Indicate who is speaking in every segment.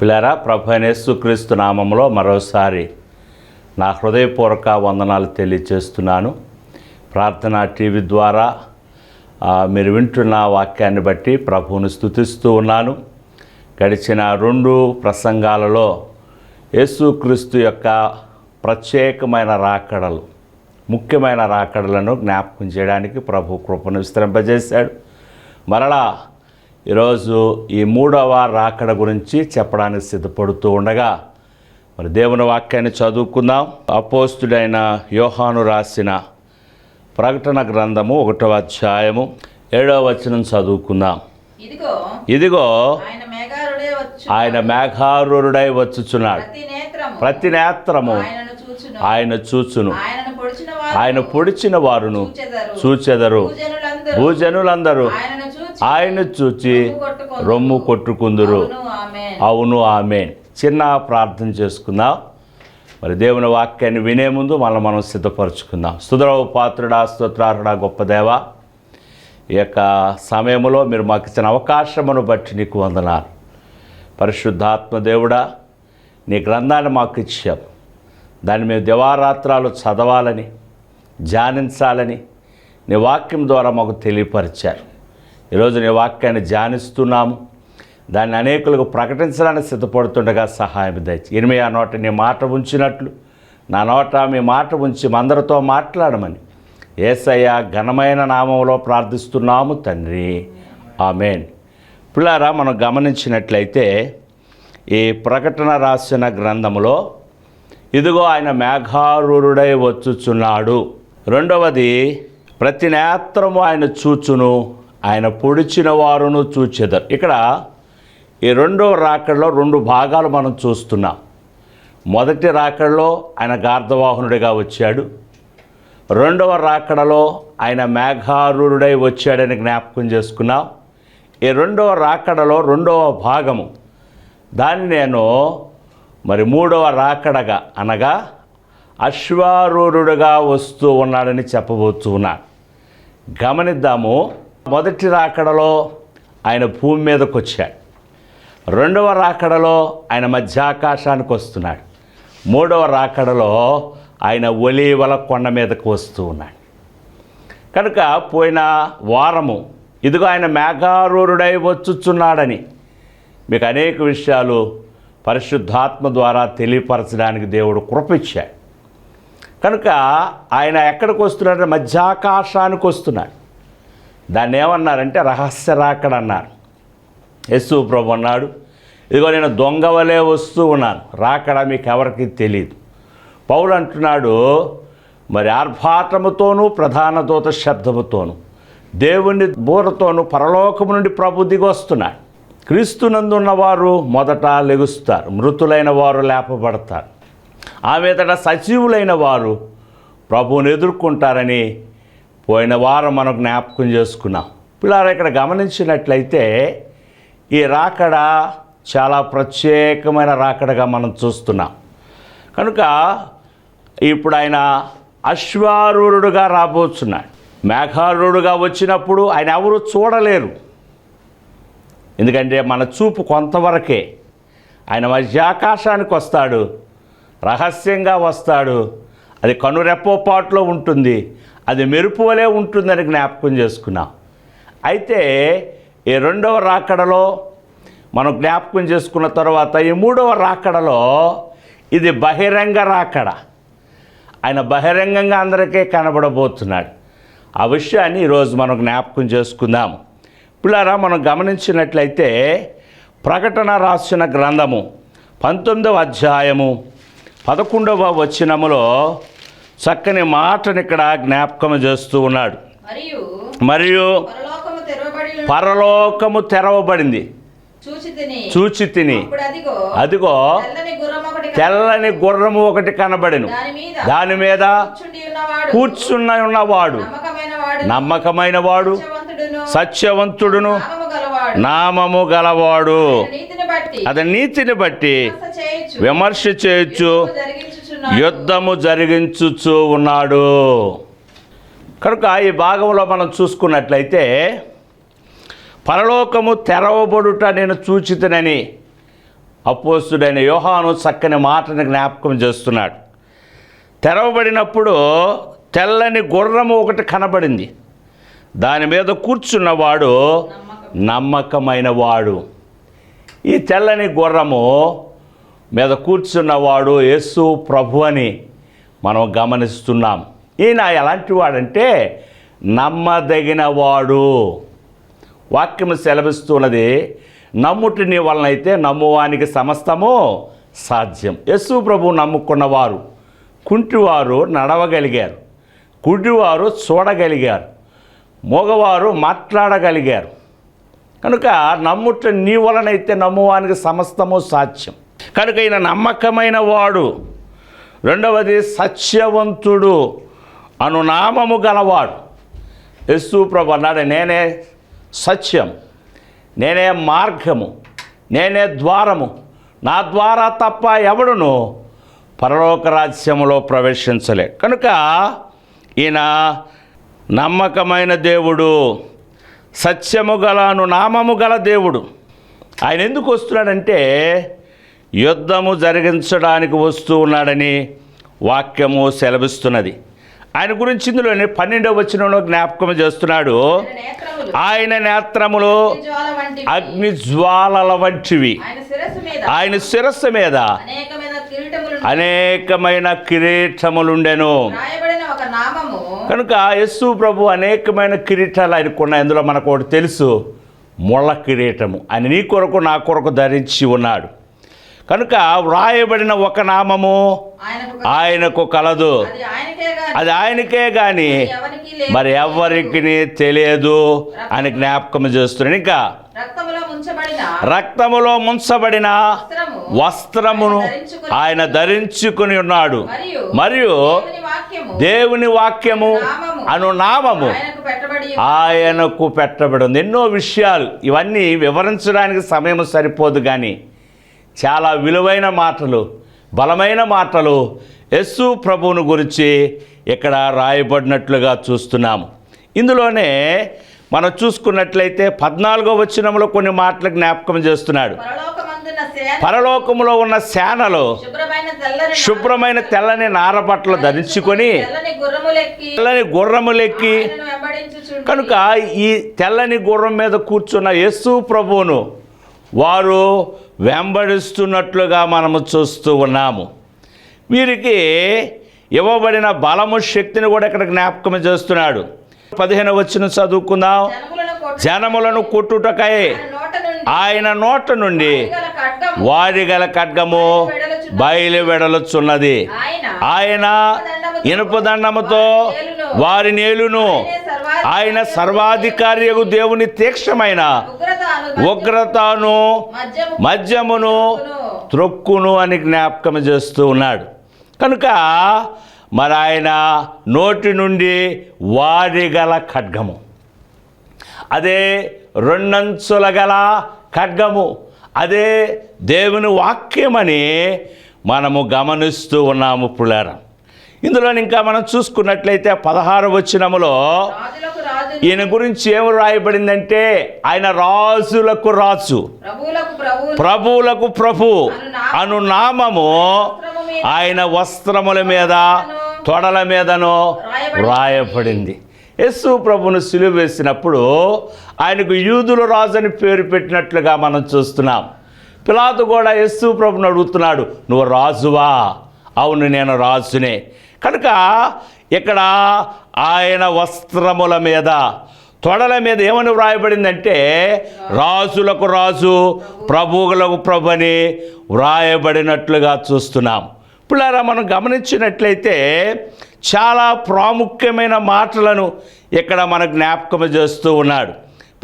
Speaker 1: పిల్లరా ప్రభు అయిన నామంలో మరోసారి నా హృదయపూర్వక వందనాలు తెలియచేస్తున్నాను ప్రార్థన టీవీ ద్వారా మీరు వింటున్న వాక్యాన్ని బట్టి ప్రభువును స్తుతిస్తూ ఉన్నాను. గడిచిన రెండు ప్రసంగాలలో యేసుక్రీస్తు యొక్క ప్రత్యేకమైన రాకడలు ముఖ్యమైన రాకడలను జ్ఞాపకం చేయడానికి ప్రభు కృపను విస్తరింపజేశాడు. మరలా ఈరోజు ఈ మూడవ రాకడ గురించి చెప్పడానికి సిద్ధపడుతూ ఉండగా మరి దేవుని వాక్యాన్ని చదువుకుందాం. అపోస్తుడైన యోహాను రాసిన ప్రకటన గ్రంథము ఒకటవ అధ్యాయము ఏడవ వచనం చదువుకుందాం.
Speaker 2: ఇదిగో ఆయన మేఘారుడే
Speaker 1: వచ్చుచున్నాడు.
Speaker 2: ప్రతి నేత్రము
Speaker 1: ఆయన చూచును. ఆయన పొడిచిన వారును
Speaker 2: చూచెదరు. భూజనులందరూ
Speaker 1: ఆయన చూచి
Speaker 2: రొమ్ము కొట్టుకొందురు. అవును ఆమె
Speaker 1: చిన్న ప్రార్థన చేసుకుందాం. మరి దేవుని వాక్యాన్ని వినే ముందు మనం మనం సిద్ధపరచుకుందాం. సుధరవ పాత్రుడా స్తోత్రారుడా గొప్ప దేవ ఈ యొక్క సమయంలో మీరు మాకు ఇచ్చిన అవకాశమును బట్టి నీకు వందనాలు. పరిశుద్ధాత్మ దేవుడా నీ గ్రంథాన్ని మాకు ఇచ్చాం దాన్ని మేము దివారాత్రాలు చదవాలని ధ్యానించాలని నీ వాక్యం ద్వారా మాకు తెలియపరిచారు. ఈరోజు నీ వాక్యాన్ని ధ్యానిస్తున్నాము. దాన్ని అనేకులకు ప్రకటించడానికి సిద్ధపడుతుండగా సహాయం దయచి ఎనిమిది ఆ నోట నీ మాట ఉంచినట్లు నా నోట మీ మాట ఉంచి మందరితో మాట్లాడమని ఏసయ్య ఘనమైన నామంలో ప్రార్థిస్తున్నాము తండ్రి. ఆమెన్. పిల్లారా మనం గమనించినట్లయితే ఈ ప్రకటన రాసిన గ్రంథములో ఇదిగో ఆయన మేఘారూరుడై వచ్చుచున్నాడు. రెండవది ప్రతి నేత్రము ఆయన చూచును ఆయన పొడిచిన వారును చూచెదరు. ఇక్కడ ఈ రెండవ రాకడలో రెండు భాగాలు మనం చూస్తున్నాం. మొదటి రాకడలో ఆయన గార్ధవాహనుడిగా వచ్చాడు. రెండవ రాకడలో ఆయన మేఘారూరుడై వచ్చాడని జ్ఞాపకం చేసుకున్నాం. ఈ రెండవ రాకడలో రెండవ భాగము. దాన్ని నేను మరి మూడవ రాకడగా అనగా అశ్వారూఢుడుగా వస్తూ ఉన్నాడని చెప్పబోతున్నాను. గమనిద్దాము. మొదటి రాకడలో ఆయన భూమి మీదకి వచ్చాడు. రెండవ రాకడలో ఆయన మధ్యాకాశానికి వస్తున్నాడు. మూడవ రాకడలో ఆయన ఒలీవల కొండ మీదకు వస్తూ ఉన్నాడు. కనుక పోయిన వారము ఇదిగో ఆయన మేఘారూరుడై వచ్చుచున్నాడని మీకు అనేక విషయాలు పరిశుద్ధాత్మ ద్వారా తెలియపరచడానికి దేవుడు కృపిచ్చాడు కనుక ఆయన ఎక్కడికి వస్తున్నాడంటే మధ్యాకాశానికి వస్తున్నాడు. దాన్ని ఏమన్నారంటే రహస్య రాకడ అన్నారు. యస్సు ప్రభు అన్నాడు ఇదిగో నేను దొంగవలే వస్తూ ఉన్నాను రాకడ మీకు ఎవరికి తెలియదు పౌలు అంటున్నాడు మరి ఆర్భాటముతోనూ ప్రధాన దూత శబ్దముతోనూ దేవుని బూరతోనూ పరలోకము నుండి ప్రభు దిగొస్తున్నాడు. క్రీస్తునందున్న వారు మొదట లెగుస్తారు మృతులైన వారు లేపబడతారు. ఆ మీదట సజీవులైన వారు ప్రభువుని ఎదుర్కొంటారని పోయిన వారం మనం జ్ఞాపకం చేసుకున్నాం. పిల్లలు ఇక్కడ గమనించినట్లయితే ఈ రాకడ చాలా ప్రత్యేకమైన రాకడగా మనం చూస్తున్నాం. కనుక ఇప్పుడు ఆయన అశ్వారూరుడుగా రాబోతున్నాడు. మేఘారూఢుడుగా వచ్చినప్పుడు ఆయన ఎవరు చూడలేరు. ఎందుకంటే మన చూపు కొంతవరకే. ఆయన మధ్య ఆకాశానికి వస్తాడు రహస్యంగా వస్తాడు. అది కనురెప్పపాటులో ఉంటుంది. అది మెరుపు వలె ఉంటుందని జ్ఞాపకం చేసుకున్నాం. అయితే ఈ రెండవ రాకడలో మనం జ్ఞాపకం చేసుకున్న తర్వాత ఈ మూడవ రాకడలో ఇది బహిరంగ రాకడ. ఆయన బహిరంగంగా అందరికీ కనబడబోతున్నాడు. ఆ విషయాన్ని ఈరోజు మనం జ్ఞాపకం చేసుకుందాము పిల్లారా మనం గమనించినట్లయితే ప్రకటన రాసిన గ్రంథము పంతొమ్మిదవ అధ్యాయము పదకొండవ వచనములో చక్కని మాటను ఇక్కడ జ్ఞాపకం చేస్తూ ఉన్నాడు.
Speaker 2: మరియు పరలోకము తెరవబడి
Speaker 1: పరలోకము తెరవబడింది.
Speaker 2: చూచి తిని అదిగో తెల్లని
Speaker 1: గుర్రము ఒకటి కనబడెను.
Speaker 2: దాని మీద
Speaker 1: కూర్చున్న ఉన్నవాడు.
Speaker 2: నమ్మకమైన వాడు సత్యవంతుడును. నామము గలవాడు.
Speaker 1: గలవాడు.
Speaker 2: నీతిని బట్టి
Speaker 1: అది నీతిని బట్టి
Speaker 2: విమర్శ చేయొచ్చు.
Speaker 1: యుద్ధము జరిగించుచూ ఉన్నాడు. కనుక ఈ భాగంలో మనం చూసుకున్నట్లయితే పరలోకము తెరవబడుట నేను చూచితనని అపోస్తుడైన యోహాను చక్కని మాటను జ్ఞాపకం చేస్తున్నాడు. తెరవబడినప్పుడు తెల్లని గుర్రము ఒకటి కనబడింది. దాని మీద కూర్చున్నవాడు నమ్మకమైన వాడు ఈ తెల్లని గుర్రము మీద కూర్చున్నవాడు యేసు ప్రభు అని మనం గమనిస్తున్నాం. ఈయన ఎలాంటి వాడంటే నమ్మదగిన వాడు వాక్యం సెలవిస్తున్నది నమ్ముటిని వలనైతే నమ్మువానికి సమస్తము సాధ్యం. యస్సు ప్రభు నమ్ముకున్నవారు కుంటివారు నడవగలిగారు గుడ్డివారు చూడగలిగారు మగవారు మాట్లాడగలిగారు. కనుక నమ్ముట నీ వలనైతే నమ్మువానికి సమస్తము సాధ్యం. కనుక ఈయన నమ్మకమైన వాడు. రెండవది సత్యవంతుడు అను నామము గలవాడు. యస్సు ప్రభు అన్నాడు నేనే సత్యం నేనే మార్గము నేనే ద్వారము నా ద్వారా తప్ప ఎవడును పరలోక రాజ్యములో ప్రవేశించలే. కనుక ఈయన నమ్మకమైన దేవుడు సత్యము గలను నామము గల దేవుడు. ఆయన ఎందుకు వస్తున్నాడంటే యుద్ధము జరిగించడానికి వస్తూ ఉన్నాడని వాక్యము సెలవిస్తున్నది. ఆయన గురించి ఇందులోని పన్నెండవ వచనంలో జ్ఞాపకం చేస్తున్నాడు.
Speaker 2: ఆయన నేత్రములు.
Speaker 1: అగ్ని జ్వాలల వంటివి.
Speaker 2: ఆయన శిరస్సు మీద. అనేకమైన కిరీటములు
Speaker 1: అనేకమైన కిరీటములుండెను. కనుక యస్సు ప్రభు అనేకమైన కిరీటాలు ఆయనకున్నాయి అందులో మనకు ఒకటి తెలుసు. ముళ్ళ కిరీటము. ఆయన నీ కొరకు నా కొరకు ధరించి ఉన్నాడు. కనుక వ్రాయబడిన ఒక నామము
Speaker 2: ఆయనకు
Speaker 1: కలదు.
Speaker 2: అది ఆయనకే
Speaker 1: కానీ మరి ఎవరికి తెలియదు అని జ్ఞాపకం చేస్తున్నాడు. ఇంకా
Speaker 2: రక్తములో ముంచబడిన
Speaker 1: వస్త్రమును ఆయన ధరించుకుని ఉన్నాడు.
Speaker 2: మరియు దేవుని వాక్యము
Speaker 1: అను నామము
Speaker 2: ఆయనకు పెట్టబడి
Speaker 1: ఆయనకు పెట్టబడి ఉంది. ఎన్నో విషయాలు. ఇవన్నీ వివరించడానికి సమయం సరిపోదు కానీ చాలా విలువైన మాటలు బలమైన మాటలు యస్సు ప్రభువును గురించి ఇక్కడ రాయబడినట్లుగా చూస్తున్నాము ఇందులోనే మనం చూసుకున్నట్లయితే పద్నాలుగో వచనంలో కొన్ని మాటలు జ్ఞాపకం చేస్తున్నాడు. పరలోకములో ఉన్న సేనలు
Speaker 2: శుభ్రమైన తెల్లని
Speaker 1: నారబట్టలు ధరించుకొని
Speaker 2: తెల్లని గుర్రములెక్కి
Speaker 1: కనుక ఈ తెల్లని గుర్రం మీద కూర్చున్న యేసు ప్రభువును వారు వెంబడిస్తున్నట్లుగా మనము చూస్తూ ఉన్నాము. వీరికి ఇవ్వబడిన బలము శక్తిని కూడా ఇక్కడ జ్ఞాపకం చేస్తున్నాడు. పదిహేను వచ్చిన చదువుకుందాం.
Speaker 2: జనములను
Speaker 1: కొట్టుటకై
Speaker 2: ఆయన నోట నుండి గల
Speaker 1: వారి గల ఖడ్గము బయలు వెడలుచున్నది
Speaker 2: ఆయన
Speaker 1: ఇనుపదండముతో వారి నేలును ఆయన సర్వాధికారియగు దేవుని తీక్షమైన ఉగ్రతను మద్యమును త్రొక్కును అని జ్ఞాపకం చేస్తూ ఉన్నాడు. కనుక మరి ఆయన నోటి నుండి వారి గల ఖడ్గము. అదే రెండంచుల గల ఖడ్గము. అదే దేవుని వాక్యమని మనము గమనిస్తూ ఉన్నాము పులారా. ఇందులో ఇంకా మనం చూసుకున్నట్లయితే పదహారు వచనములో
Speaker 2: రాజు
Speaker 1: ఈయన గురించి ఏమి రాయబడిందంటే ఆయన రాజులకు రాజు
Speaker 2: ప్రభువులకు ప్రభు
Speaker 1: అను నామము ఆయన వస్త్రముల మీద తొడల మీదను రాయబడింది. యేసు ప్రభును సిలువ వేసినప్పుడు ఆయనకు యూదుల రాజు అని పేరు పెట్టినట్లుగా మనం చూస్తున్నాం. పిలాతు కూడా యేసు ప్రభుని అడుగుతున్నాడు నువ్వు రాజువా? అవును నేను రాజునే. కనుక ఇక్కడ ఆయన వస్త్రముల మీద తొడల మీద ఏమని వ్రాయబడిందంటే రాజులకు రాజు ప్రభువులకు ప్రభు అని వ్రాయబడినట్లుగా చూస్తున్నాం. పిల్లారా మనం గమనించినట్లయితే చాలా ప్రాముఖ్యమైన మాటలను ఇక్కడ మన జ్ఞాపకం చేస్తూ ఉన్నాడు.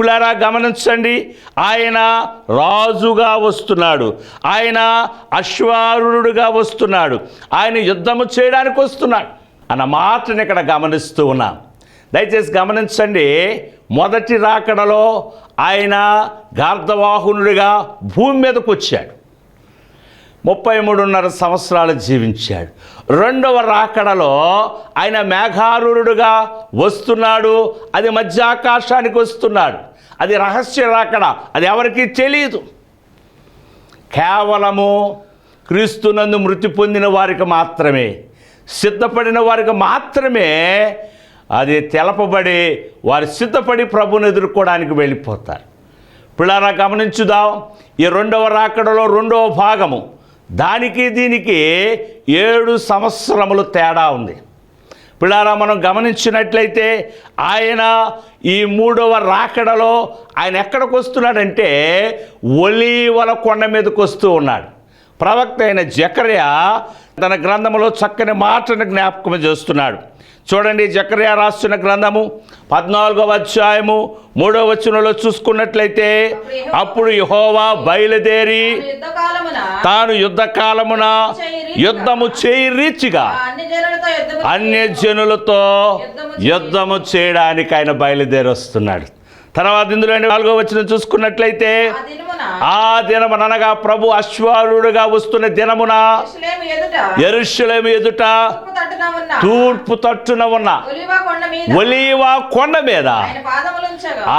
Speaker 1: ప్రియులారా గమనించండి. ఆయన రాజుగా వస్తున్నాడు. ఆయన అశ్వారుడుగా వస్తున్నాడు. ఆయన యుద్ధము చేయడానికి వస్తున్నాడు. అన్న మాటని ఇక్కడ గమనిస్తూ ఉన్నాం. దయచేసి గమనించండి మొదటి రాకడలో ఆయన గార్ధవాహనుడిగా భూమి మీదకు వచ్చాడు. ముప్పై మూడున్నర సంవత్సరాలు జీవించాడు. రెండవ రాకడలో ఆయన మేఘారుడుగా వస్తున్నాడు. అది మధ్యాకాశానికి వస్తున్నాడు. అది రహస్య రాకడ అది ఎవరికీ తెలియదు కేవలము క్రీస్తునందు మృతి పొందిన వారికి మాత్రమే సిద్ధపడిన వారికి మాత్రమే అది తెలపబడి వారు సిద్ధపడి ప్రభుని ఎదుర్కోవడానికి వెళ్ళిపోతారు. పిల్లరా గమనించుదాం. ఈ రెండవ రాకడలో రెండవ భాగము. దానికి దీనికి ఏడు సంవత్సరములు తేడా ఉంది. పిల్లారా మనం గమనించినట్లయితే ఆయన ఈ మూడవ రాకడలో ఆయన ఎక్కడికి వస్తున్నాడంటే ఒలీవల కొండ మీదకి వస్తూ ఉన్నాడు. ప్రవక్త అయిన జకర్య తన గ్రంథంలో చక్కని మాటను జ్ఞాపకం చేస్తున్నాడు. చూడండి జకర్య రాస్తున్న గ్రంథము పద్నాలుగవ అధ్యాయము మూడవ వచనంలో చూసుకున్నట్లయితే అప్పుడు యహోవా బయలుదేరి తాను యుద్ధ కాలమున యుద్ధము చేయి రీచిగా
Speaker 2: అన్ని జనులతో యుద్ధము
Speaker 1: అన్య జనులతో యుద్ధము చేయడానికి ఆయన బయలుదేరి వస్తున్నాడు తర్వాత ఇందులో నాలుగో వచ్చిన చూసుకున్నట్లయితే
Speaker 2: ఆ దినమున
Speaker 1: ఆ దినమున అనగా ప్రభు అశ్వారుడుగా వస్తున్న దినమున ఎరుషలేము ఎదుట
Speaker 2: తూర్పు తట్టున ఉన్న ఒలివ కొండ మీద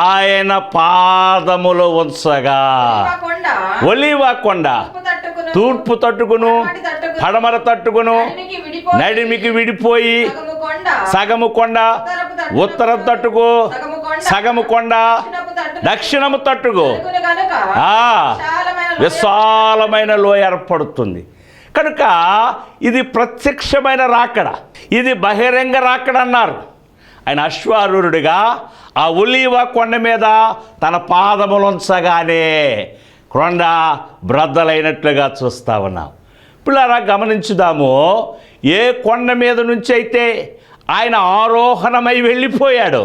Speaker 2: ఆయన
Speaker 1: పాదములు ఉంచగా
Speaker 2: ఒలీవా కొండ తూర్పు తట్టుకును
Speaker 1: పడమర తట్టుకును
Speaker 2: నడిమికి విడిపోయి సగము కొండ.
Speaker 1: ఉత్తరం తట్టుకు
Speaker 2: సగము కొండ.
Speaker 1: దక్షిణము తట్టుకు.
Speaker 2: విశాలమైన లోయ
Speaker 1: లో ఏర్పడుతుంది. కనుక ఇది ప్రత్యక్షమైన రాకడ. ఇది బహిరంగ రాకడ అన్నారు. ఆయన అశ్వారూరుడిగా ఆ ఉలీవ కొండ మీద తన పాదములుంచగానే కొండ బ్రద్దలైనట్లుగా చూస్తా ఉన్నాం పిల్లరా గమనించుదాము. ఏ కొండ మీద నుంచి అయితే ఆయన ఆరోహణమై వెళ్ళిపోయాడు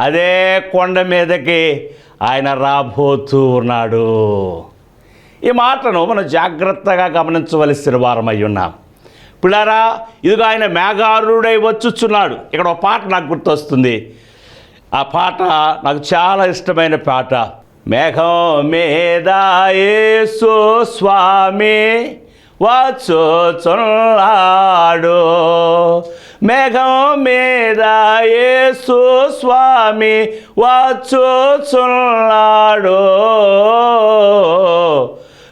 Speaker 1: అదే కొండ మీదకి ఆయన రాబోతూ ఉన్నాడు. ఈ మాటను మనం జాగ్రత్తగా గమనించవలసిన వారమై ఉన్నాం. పిల్లారా ఇదిగో ఆయన మేఘారుడై వచ్చుచున్నాడు. ఇక్కడ ఒక పాట నాకు గుర్తొస్తుంది. ఆ పాట నాకు చాలా ఇష్టమైన పాట. మేఘం మీద యేసు స్వామి వచ్చుచున్నాడు మేఘం మీద యేసు స్వామి వచ్చుచున్నాడు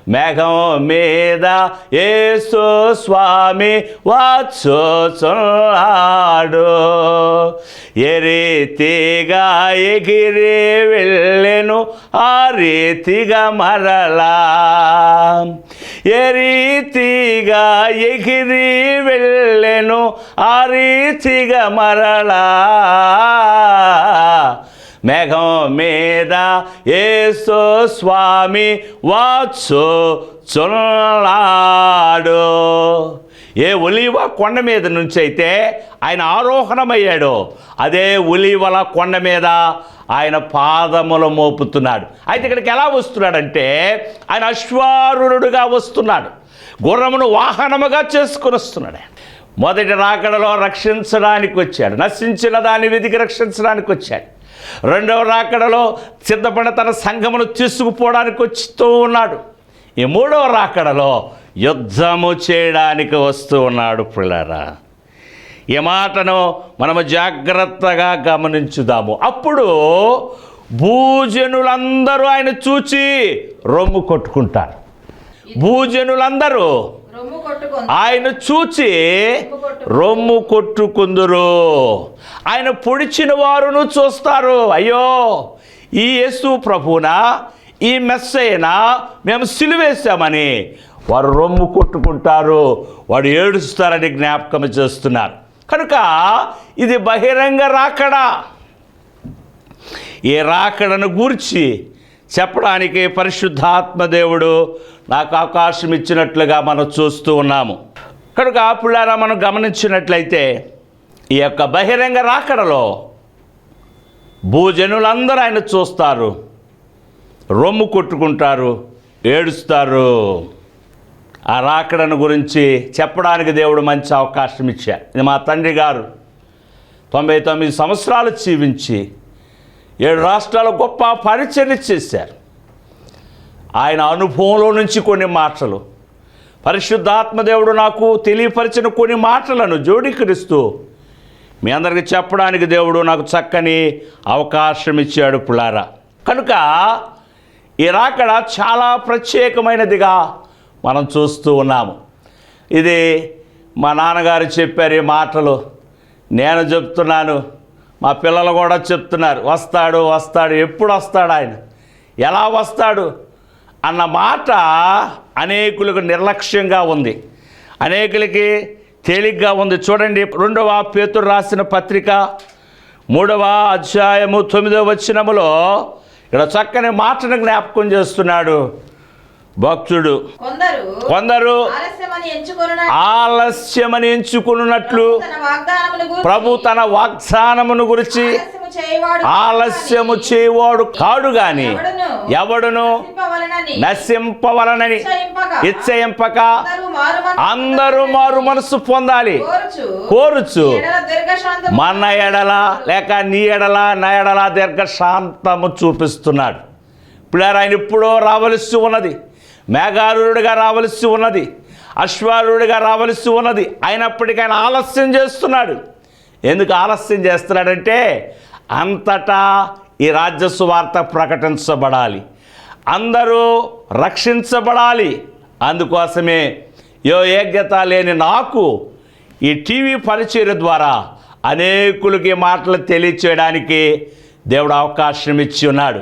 Speaker 1: మేఘం మీద యేసు స్వామి వచ్చుచున్నాడు ఏ రీతిగా ఎగిరి వెళ్ళెను ఆ రీతిగా మరలా. ఏ రీతిగా ఎగిరి వెళ్ళెను ఆ రీతిగా మరలా. మేఘం మీద ఏసు స్వామి వచ్చు చున్నాడు ఏ ఒలివ కొండ మీద నుంచి అయితే ఆయన ఆరోహణమయ్యాడో. అదే ఒలివల కొండ మీద ఆయన పాదములు మోపుతున్నాడు. అయితే ఇక్కడికి ఎలా వస్తున్నాడంటే ఆయన అశ్వారుడుగా వస్తున్నాడు. గుర్రమును వాహనముగా చేసుకుని వస్తున్నాడు. మొదటి రాకడలో రక్షించడానికి వచ్చాడు. నశించిన దాన్ని వెతికి రక్షించడానికి వచ్చాడు. రెండవ రాకడలో సిద్ధపడిన తన సంఘమును తీసుకుపోవడానికి వస్తూ ఉన్నాడు. ఈ మూడవ రాకడలో యుద్ధము చేయడానికి వస్తూ ఉన్నాడు పిల్లరా. ఈ మాటను మనము జాగ్రత్తగా గమనించుదాము. అప్పుడు భూజనులందరూ ఆయన చూచి రొమ్ము కొట్టుకుంటారు. భూజనులందరూ ఆయన చూచి రొమ్ము కొట్టుకుందురు. ఆయన పొడిచిన వారును చూస్తారు. అయ్యో ఈ యేసు ప్రభునా ఈ మెస్సైనా మేము సిలువేశామని వారు రొమ్ము కొట్టుకుంటారు. వాడు ఏడుస్తారని జ్ఞాపకం చేస్తున్నారు. కనుక ఇది బహిరంగ రాకడా. ఈ రాకడను గూర్చి చెప్పడానికి పరిశుద్ధాత్మ దేవుడు నాకు అవకాశం ఇచ్చినట్లుగా మనం చూస్తూ ఉన్నాము. కనుక పుల్లారా మనం గమనించినట్లయితే ఈ యొక్క బహిరంగ రాకడలో భూజనులందరూ ఆయన చూస్తారు. రొమ్ము కొట్టుకుంటారు ఏడుస్తారు. ఆ రాకడను గురించి చెప్పడానికి దేవుడు మంచి అవకాశం ఇచ్చా ఇది మా తండ్రి గారు తొంభై తొమ్మిది సంవత్సరాలు జీవించి ఏడు రాష్ట్రాల గొప్ప పరిచయం చేశారు. ఆయన అనుభవంలో నుంచి కొన్ని మాటలు. పరిశుద్ధాత్మదేవుడు నాకు తెలియపరిచిన కొన్ని మాటలను జోడీకరిస్తూ మీ అందరికి చెప్పడానికి దేవుడు నాకు చక్కని అవకాశం ఇచ్చాడు పులారా. కనుక ఈ రాకడ చాలా ప్రత్యేకమైనదిగా మనం చూస్తూ ఉన్నాము. ఇది మా నాన్నగారు చెప్పారు ఈ మాటలు. నేను చెప్తున్నాను మా పిల్లలు కూడా చెప్తున్నారు వస్తాడు వస్తాడు ఎప్పుడు వస్తాడు ఆయన? ఎలా వస్తాడు? అన్న మాట అనేకులకు నిర్లక్ష్యంగా ఉంది. అనేకులకి తేలిగ్గా ఉంది. చూడండి రెండవ పేతురు రాసిన పత్రిక మూడవ అధ్యాయము తొమ్మిదవ వచ్చినములో ఇక్కడ చక్కని మాటను జ్ఞాపకం చేస్తున్నాడు. భక్తుడు.
Speaker 2: కొందరు ఆలస్యమని
Speaker 1: ఎంచుకున్నట్లు ప్రభు తన వాగ్దానమును గురించి
Speaker 2: ఆలస్యము చేయవాడు
Speaker 1: కాడు గాని
Speaker 2: ఎవడును నశింపవలెనని నిశ్చయింపక
Speaker 1: ఇచ్చయింపక
Speaker 2: అందరూ
Speaker 1: మారు మనసు పొందాలి.
Speaker 2: కోరుచు. దీర్ఘశాంతము
Speaker 1: మన ఎడల లేక నీ ఎడల నా ఎడల దీర్ఘ శాంతము చూపిస్తున్నాడు. ఇప్పుడు ఆయన ఇప్పుడో రావలసి ఉన్నది. మేఘారుడిగా రావలసి ఉన్నది అశ్వారుడిగా రావలసి ఉన్నది. అయినప్పటికీ ఆయన ఆలస్యం చేస్తున్నాడు. ఎందుకు ఆలస్యం చేస్తున్నాడంటే అంతటా ఈ రాజ్య సువార్త ప్రకటించబడాలి. అందరూ రక్షించబడాలి. అందుకోసమే యో యోగ్యత లేని నాకు ఈ టీవీ పరిచయం ద్వారా అనేకులకి మాటలు తెలియచేయడానికి దేవుడు అవకాశం ఇచ్చి ఉన్నాడు.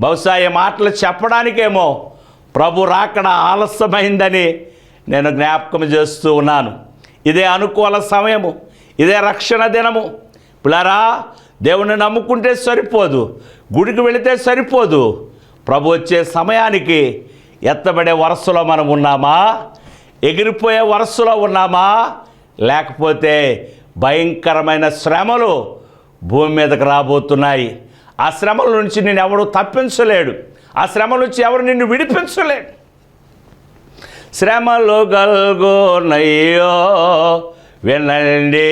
Speaker 1: బహుశా ఈ మాటలు చెప్పడానికేమో ప్రభు రాకడ ఆలస్యమైందని నేను జ్ఞాపకం చేస్తూ ఉన్నాను. ఇదే అనుకూల సమయము ఇదే రక్షణ దినము. పిల్లరా దేవుని నమ్ముకుంటే సరిపోదు గుడికి వెళితే సరిపోదు. ప్రభు వచ్చే సమయానికి ఎత్తబడే వరసలో మనం ఉన్నామా? ఎగిరిపోయే వరసలో ఉన్నామా? లేకపోతే భయంకరమైన శ్రమలు భూమి మీదకు రాబోతున్నాయి. ఆ శ్రమల నుంచి నేను ఎవడు తప్పించలేడు. ఆ శ్రమ నుంచి ఎవరు నిన్ను విడిపించలేడు శ్రమలు గల్గోనయ్యో వినండి.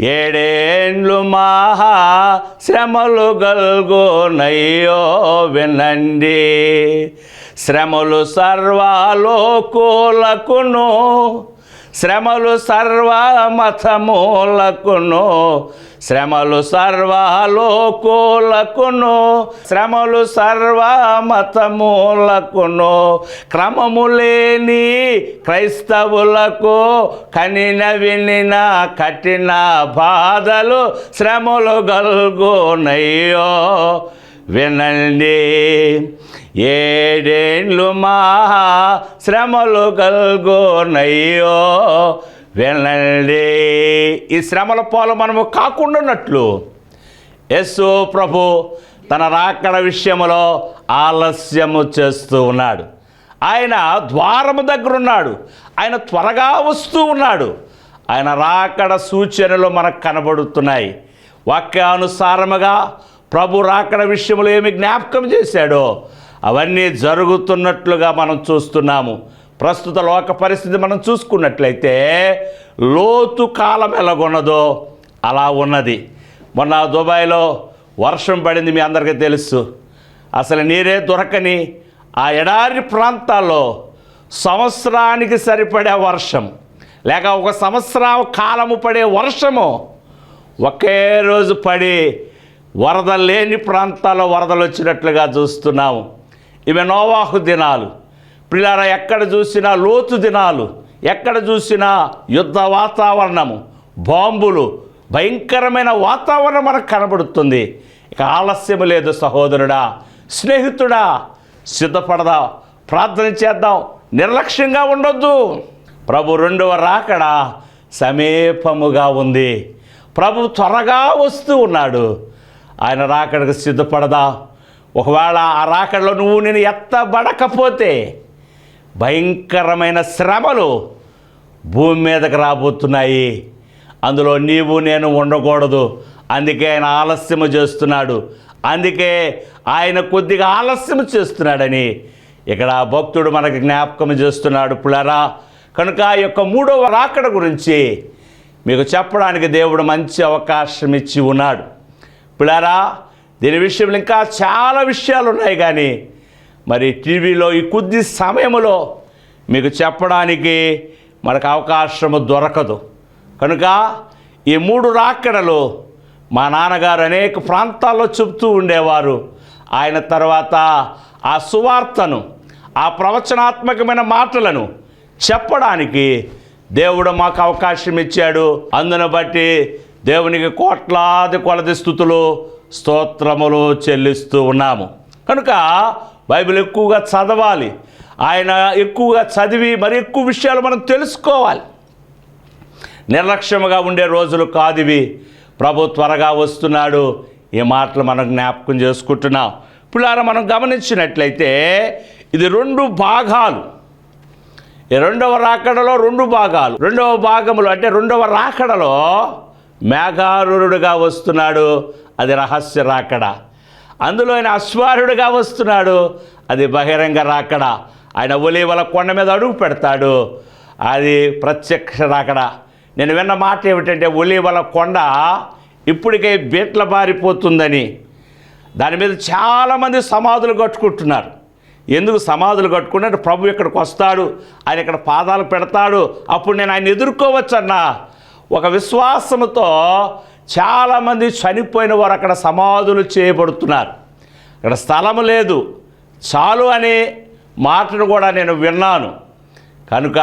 Speaker 1: ఏడేండ్లు మహా శ్రమలు గల్గోనయ్యో వినండి. శ్రమలు సర్వాలోకులకును శ్రమలు సర్వమతమూలకును శ్రమలు సర్వలోకులకును శ్రమలు సర్వమతములకును క్రమము లేని క్రైస్తవులకు కనిన వినిన కఠిన బాధలు శ్రమలు గల్గునయ్యో. వినండి ఏడేళ్ళు మా శ్రమలు గల్గోనయ్యో. వెళ్ళండి. ఈ శ్రమల పాలు మనము కాకుండాన్నట్లు యస్సు ప్రభు తన రాకడ విషయంలో ఆలస్యము చేస్తూ ఉన్నాడు. ఆయన ద్వారము దగ్గర ఉన్నాడు ఆయన త్వరగా వస్తూ ఉన్నాడు. ఆయన రాకడ సూచనలు మనకు కనబడుతున్నాయి. వాక్యానుసారముగా ప్రభు రాకడ విషయంలో ఏమి జ్ఞాపకం చేశాడో అవన్నీ జరుగుతున్నట్లుగా మనం చూస్తున్నాము. ప్రస్తుత లోక పరిస్థితి మనం చూసుకున్నట్లయితే లోతు కాలం ఎలాగొన్నదో అలా ఉన్నది. మొన్న దుబాయ్లో వర్షం పడింది మీ అందరికీ తెలుసు. అసలు నీరే దొరకని ఆ ఎడారి ప్రాంతాల్లో సంవత్సరానికి సరిపడే వర్షం. లేక ఒక సంవత్సరం కాలము పడే వర్షము ఒకే రోజు పడి వరద లేని ప్రాంతాల్లో వరదలు వచ్చినట్లుగా చూస్తున్నాము. ఇవి నోవాహు దినాలు. పిల్లల ఎక్కడ చూసినా లోతు దినాలు ఎక్కడ చూసినా యుద్ధ వాతావరణము బాంబులు భయంకరమైన వాతావరణం మనకు కనబడుతుంది. ఇక ఆలస్యం లేదు సహోదరుడా స్నేహితుడా సిద్ధపడదా ప్రార్థన చేద్దాం నిర్లక్ష్యంగా ఉండొద్దు. ప్రభు రెండవ రాకడ సమీపముగా ఉంది. ప్రభు త్వరగా వస్తూ ఉన్నాడు. ఆయన రాకడకు సిద్ధపడదా? ఒకవేళ ఆ రాకడలో నువ్వు నేను ఎత్తబడకపోతే భయంకరమైన శ్రమలు భూమి మీదకి రాబోతున్నాయి. అందులో నీవు నేను ఉండకూడదు. అందుకే ఆయన ఆలస్యము చేస్తున్నాడు. అందుకే ఆయన కొద్దిగా ఆలస్యం చేస్తున్నాడని ఇక్కడ భక్తుడు మనకు జ్ఞాపకం చేస్తున్నాడు పులరా. కనుక ఆ యొక్క మూడవ రాకడ గురించి మీకు చెప్పడానికి దేవుడు మంచి అవకాశం ఇచ్చి ఉన్నాడు. పిల్లరా దీని విషయంలో ఇంకా చాలా విషయాలు ఉన్నాయి కానీ మరి టీవీలో ఈ కొద్ది సమయంలో మీకు చెప్పడానికి మనకు అవకాశము దొరకదు. కనుక ఈ మూడు రాకడలు మా నాన్నగారు అనేక ప్రాంతాల్లో చెబుతూ ఉండేవారు. ఆయన తర్వాత ఆ సువార్తను ఆ ప్రవచనాత్మకమైన మాటలను చెప్పడానికి దేవుడు మాకు అవకాశం ఇచ్చాడు. అందును బట్టి దేవునికి కోట్లాది కొలది స్థుతులు స్తోత్రములు చెల్లిస్తూ ఉన్నాము. కనుక బైబిల్ ఎక్కువగా చదవాలి. ఆయన ఎక్కువగా చదివి మరి ఎక్కువ విషయాలు మనం తెలుసుకోవాలి. నిర్లక్ష్యముగా ఉండే రోజులు కాదు ఇవి ప్రభు త్వరగా వస్తున్నాడు. ఈ మాటలు మనం జ్ఞాపకం చేసుకుంటున్నాం. ఇప్పుడు మనం గమనించినట్లయితే ఇది రెండు భాగాలు. ఈ రెండవ రాకడలో రెండు భాగాలు. రెండవ భాగములు అంటే రెండవ రాకడలో మేఘారుడుగా వస్తున్నాడు. అది రహస్య రాకడ. అందులో ఆయన అశ్వారుడుగా వస్తున్నాడు. అది బహిరంగ రాకడ. ఆయన ఒలివల కొండ మీద అడుగు పెడతాడు. అది ప్రత్యక్ష రాకడ. నేను విన్న మాట ఏమిటంటే ఒలివల కొండ ఇప్పటికే బీట్ల బారిపోతుందని దాని మీద చాలామంది సమాధులు కట్టుకుంటున్నారు. ఎందుకు సమాధులు కట్టుకుంటే ప్రభు ఇక్కడికి వస్తాడు. ఆయన ఇక్కడ పాదాలు పెడతాడు. అప్పుడు నేను ఆయన ఎదుర్కోవచ్చన్నా. ఒక విశ్వాసంతో చాలామంది చనిపోయిన వారు అక్కడ సమాధులు చేయబడుతున్నారు. అక్కడ స్థలము లేదు. చాలు అనే మాటను కూడా నేను విన్నాను. కనుక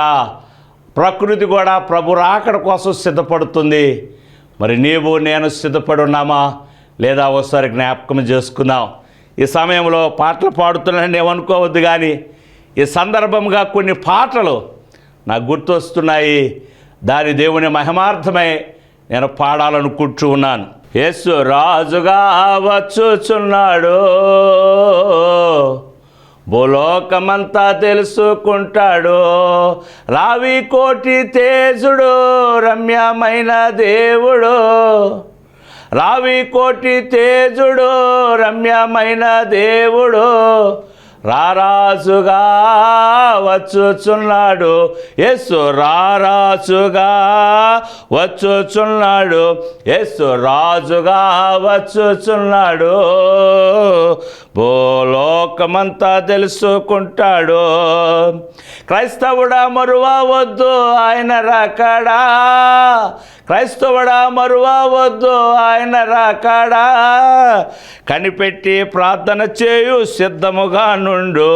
Speaker 1: ప్రకృతి కూడా ప్రభు రాకడ కోసం సిద్ధపడుతుంది. మరి నీవు నేను సిద్ధపడి ఉన్నామా? లేదా ఒకసారి జ్ఞాపకం చేసుకుందాం. ఈ సమయంలో పాటలు పాడుతున్నానని ఏమనుకోవద్దు కానీ ఈ సందర్భంగా కొన్ని పాటలు నాకు గుర్తొస్తున్నాయి. దాని దేవుని మహిమార్థమై నేను పాడాలనుకుంటూ ఉన్నాను. యేసు రాజుగా వచ్చుచున్నాడు. భూలోకమంతా తెలుసుకుంటాడు. రావి కోటి తేజుడు రమ్యమైన దేవుడు. రావి కోటి తేజుడు రమ్యమైన దేవుడు. రారాజుగా వచ్చుచున్నాడు. ఎస్సు రారాజుగా వచ్చుచున్నాడు. ఎస్సు రాజుగా వచ్చుచున్నాడు. భూలోకమంతా తెలుసుకుంటాడు. క్రైస్తవుడా మరువవద్దు ఆయన రాకడా? క్రైస్తవుడా మరువవద్దు ఆయన రాకాడా? కనిపెట్టి ప్రార్థన చేయు సిద్ధముగా నుండు.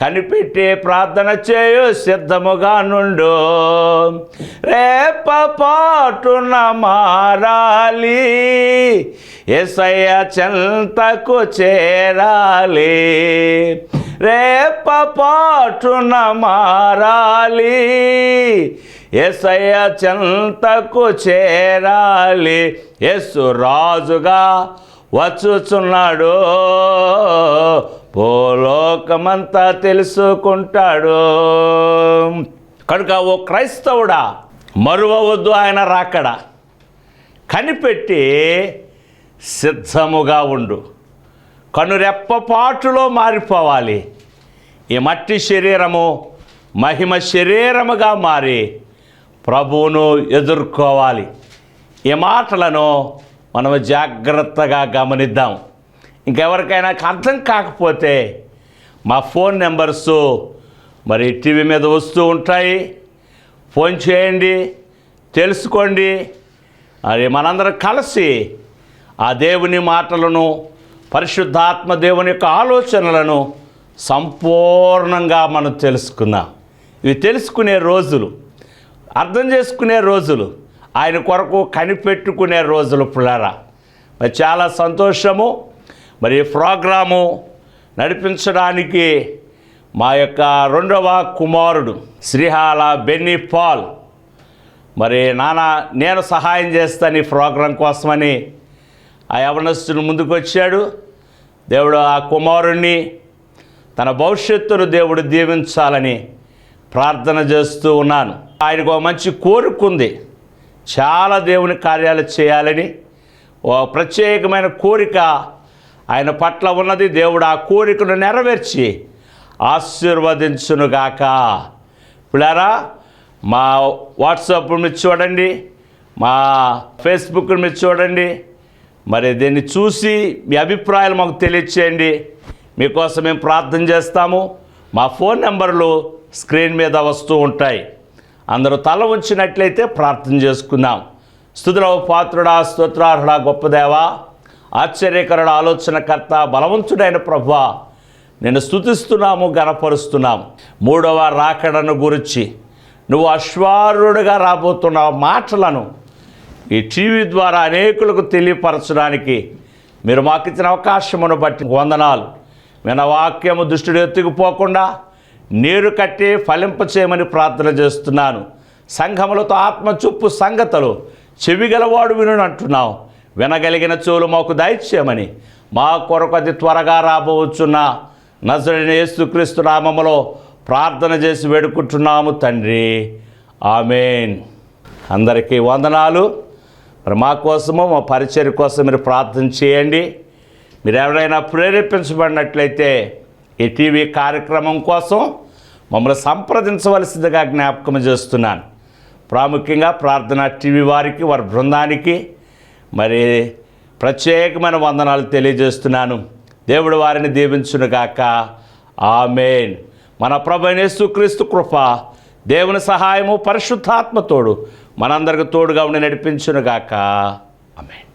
Speaker 1: కనిపెట్టి ప్రార్థన చేయు సిద్ధముగా నుండు. రేప పాటున మారాలి ఎసయ్య చెంతకు చేరాలి. రేప పాటున మారాలి ఎసయ్య అంతకు చేరాలి. యేసు రాజుగా వచ్చుచున్నాడు. భూలోకమంతా తెలుసుకుంటాడు. కనుక ఓ క్రైస్తవుడా మరువవద్దు ఆయన రాకడ. కనిపెట్టి సిద్ధముగా ఉండు. కనురెప్పపాటులో మారిపోవాలి. ఈ మట్టి శరీరము మహిమ శరీరముగా మారి ప్రభువును ఎదుర్కోవాలి. ఈ మాటలను మనం జాగ్రత్తగా గమనిద్దాం. ఇంకెవరికైనా అర్థం కాకపోతే మా ఫోన్ నెంబర్స్ మరి టీవీ మీద వస్తూ ఉంటాయి. ఫోన్ చేయండి తెలుసుకోండి. అది మనందరం కలిసి ఆ దేవుని మాటలను పరిశుద్ధాత్మ దేవుని యొక్క ఆలోచనలను సంపూర్ణంగా మనం తెలుసుకుందాం. ఇవి తెలుసుకునే రోజులు. అర్థం చేసుకునే రోజులు ఆయన కొరకు కనిపెట్టుకునే రోజులు పుల్లారా మరి చాలా సంతోషము మరి ప్రోగ్రాము నడిపించడానికి మా యొక్క రెండవ కుమారుడు శ్రీహాల బెన్నీ పాల్. మరి నాన్న నేను సహాయం చేస్తాను ఈ ప్రోగ్రాం కోసమని ఆ యవనస్తుని ముందుకు వచ్చాడు దేవుడు ఆ కుమారుణ్ణి తన భవిష్యత్తును దేవుడు దీవించాలని ప్రార్థన చేస్తూ ఉన్నాను. ఆయనకు ఒక మంచి కోరిక చాలా దేవుని కార్యాలు చేయాలని. ఓ ప్రత్యేకమైన కోరిక ఆయన పట్ల ఉన్నది. దేవుడు ఆ కోరికను నెరవేర్చి ఆశీర్వదించునుగాక. పిల్లారా మా వాట్సాప్ మీరు చూడండి. మా ఫేస్బుక్ మీరు చూడండి. మరి దీన్ని చూసి మీ అభిప్రాయాలు మాకు తెలియచేయండి. మీకోసం మేము ప్రార్థన చేస్తాము. మా ఫోన్ నెంబర్లు స్క్రీన్ మీద వస్తూ ఉంటాయి. అందరూ తల ఉంచినట్లయితే ప్రార్థన చేసుకుందాం. స్థుతులవ పాత్రుడా స్తోత్రార్హుడా గొప్పదేవా ఆశ్చర్యకరుడ ఆశ్చర్యకరుడు ఆలోచనకర్త బలవంతుడైన ప్రభా నేను స్తుతిస్తున్నాము గనపరుస్తున్నాము మూడవ రాకడను గురించి నువ్వు అశ్వారుడుగా రాబోతున్న మాటలను ఈ టీవీ ద్వారా అనేకులకు తెలియపరచడానికి మీరు మాకు ఇచ్చిన అవకాశమును బట్టి వందనాలు. విన వాక్యము దుష్టుడు ఎత్తుకుపోకుండా నీరు కట్టి ఫలింప చేయమని ప్రార్థన చేస్తున్నాను. సంఘములతో ఆత్మ చూపు సంగతులు చెవిగలవాడు విను అంటున్నావు. వినగలిగిన చెవులు మాకు దయచేయమని మా కొరకు అది త్వరగా రాబోచున్న నజరైన యేసుక్రీస్తు నామములో ప్రార్థన చేసి వేడుకుంటున్నాము తండ్రి. ఆమెన్. అందరికీ వందనాలు. మరి మా కోసము మా పరిచయ కోసం మీరు ప్రార్థన చేయండి. మీరు ఎవరైనా ప్రేరేపించబడినట్లయితే ఈ టీవీ కార్యక్రమం కోసం మమ్మల్ని సంప్రదించవలసిందిగా జ్ఞాపకం చేస్తున్నాను. ప్రాముఖ్యంగా ప్రార్థన టీవీ వారికి వారి బృందానికి మరి ప్రత్యేకమైన వందనాలు తెలియజేస్తున్నాను. దేవుడు వారిని దీవించునుగాక ఆమెన్. మన ప్రభు క్రీస్తు కృప దేవుని సహాయము పరిశుద్ధాత్మతోడు మనందరికి తోడుగా ఉండి నడిపించునుగాక ఆమెన్.